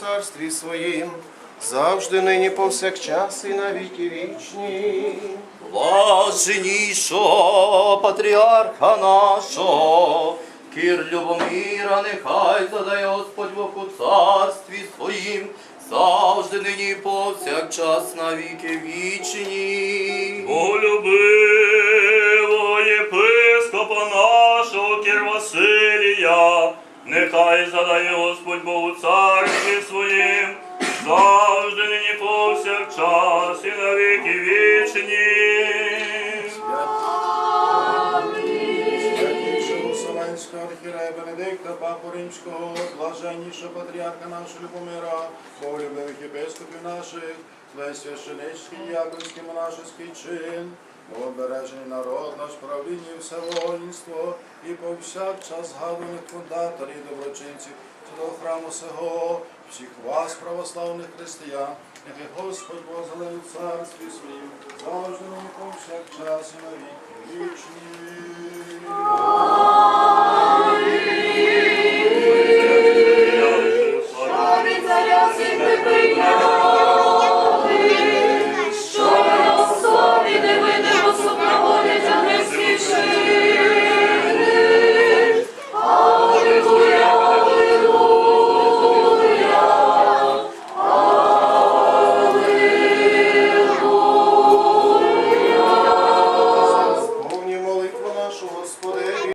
царстві своїм, завжди нині повсякчас і на віки вічні. Блаженнішого патріарха нашого, Кір Любомира, нехай задає Господь Бог у царстві своїм, завжди нині повсякчас на віки вічні. Полюбило нехай задає Господь Богу царстві своїм, завжди нині повсякчас і на віки вічні. Вселенського архірея Бенедикта, Папу Римського, блаженнішого патріарха нашого Любомира, полюбивих єпископів наших, весь священичний, діяконський, монашеський чин, обережений народ наш, правління все воїнство, і повсякчас згадуваних фундаторів, і доброчинців святого храму сего, всіх вас, православних християн, нехай Господь возглавить в царстві своїм, завжди повсякчас і навіть вічні.